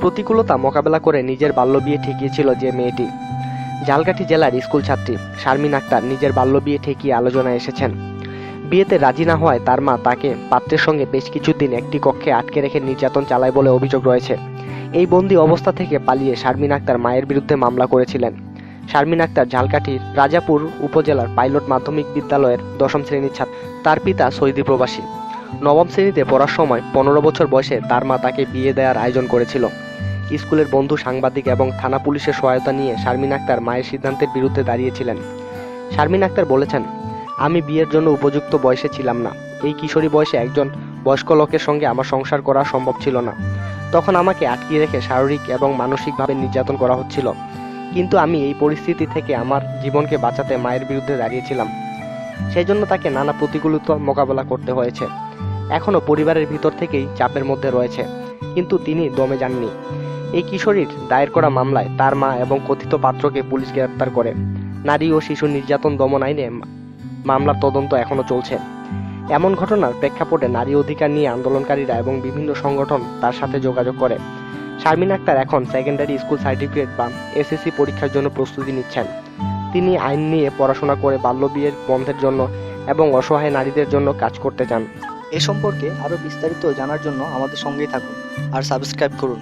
প্রতিকূলতা মোকাবেলা করে নিজের বাল্য বিয়ে ঠেকিয়েছিল যে মেয়েটি। ঝালকাঠি জেলার স্কুল ছাত্রী শারমিন আক্তার নিজের বাল্য বিয়ে ঠেকিয়ে আলোচনায় এসেছেন। বিয়েতে রাজি না হওয়ায় তার মা তাকে পাত্রের সঙ্গে বেশ কিছুদিন একটি কক্ষে আটকে রেখে নির্যাতন চালায় বলে অভিযোগ রয়েছে। এই বন্দি অবস্থা থেকে পালিয়ে শারমিন আক্তার মায়ের বিরুদ্ধে মামলা করেছিলেন। শারমিন আক্তার ঝালকাঠির রাজাপুর উপজেলার পাইলট মাধ্যমিক বিদ্যালয়ের দশম শ্রেণির ছাত্র। তার পিতা সৌদি প্রবাসী। নবম শ্রেণীতে পড়ার সময় পনেরো বছর বয়সে তার মা তাকে বিয়ে দেওয়ার আয়োজন করেছিল। স্কুলের বন্ধু সাংবাদিক এবং থানা পুলিশের সহায়তা নিয়ে শারমিন আক্তার মায়ের সিদ্ধান্তের বিরুদ্ধে দাঁড়িয়েছিলেন। শারমিন আক্তার বলেছেন, আমি বিয়ের জন্য উপযুক্ত বয়সে ছিলাম না। এই কিশোরী বয়সে একজন বয়স্ক লোকের সঙ্গে আমার সংসার করা সম্ভব ছিল না। তখন আমাকে আটকিয়ে রেখে শারীরিক এবং মানসিকভাবে নির্যাতন করা হচ্ছিল। কিন্তু আমি এই পরিস্থিতি থেকে আমার জীবনকে বাঁচাতে মায়ের বিরুদ্ধে দাঁড়িয়েছিলাম। সেই জন্য তাকে নানা প্রতিকূলতা মোকাবেলা করতে হয়েছে। এখনও পরিবারের ভিতর থেকেই চাপের মধ্যে রয়েছে। কিন্তু তিনি দমে যাননি। এই কিশোরীর দায়ের করা মামলায় তার মা এবং কথিত পাত্রকে পুলিশ গ্রেপ্তার করে। নারী ও শিশু নির্যাতন দমন আইনে মামলার তদন্ত এখনও চলছে। এমন ঘটনার প্রেক্ষাপটে নারী অধিকার নিয়ে আন্দোলনকারীরা এবং বিভিন্ন সংগঠন তার সাথে যোগাযোগ করে। শারমিন আক্তার এখন সেকেন্ডারি স্কুল সার্টিফিকেট বা এসএসসি পরীক্ষার জন্য প্রস্তুতি নিচ্ছেন। তিনি আইন নিয়ে পড়াশোনা করে বাল্যবিয়ের বন্ধের জন্য এবং অসহায় নারীদের জন্য কাজ করতে চান। এ সম্পর্কে আরও বিস্তারিত জানার জন্য আমাদের সঙ্গেই থাকুন আর সাবস্ক্রাইব করুন।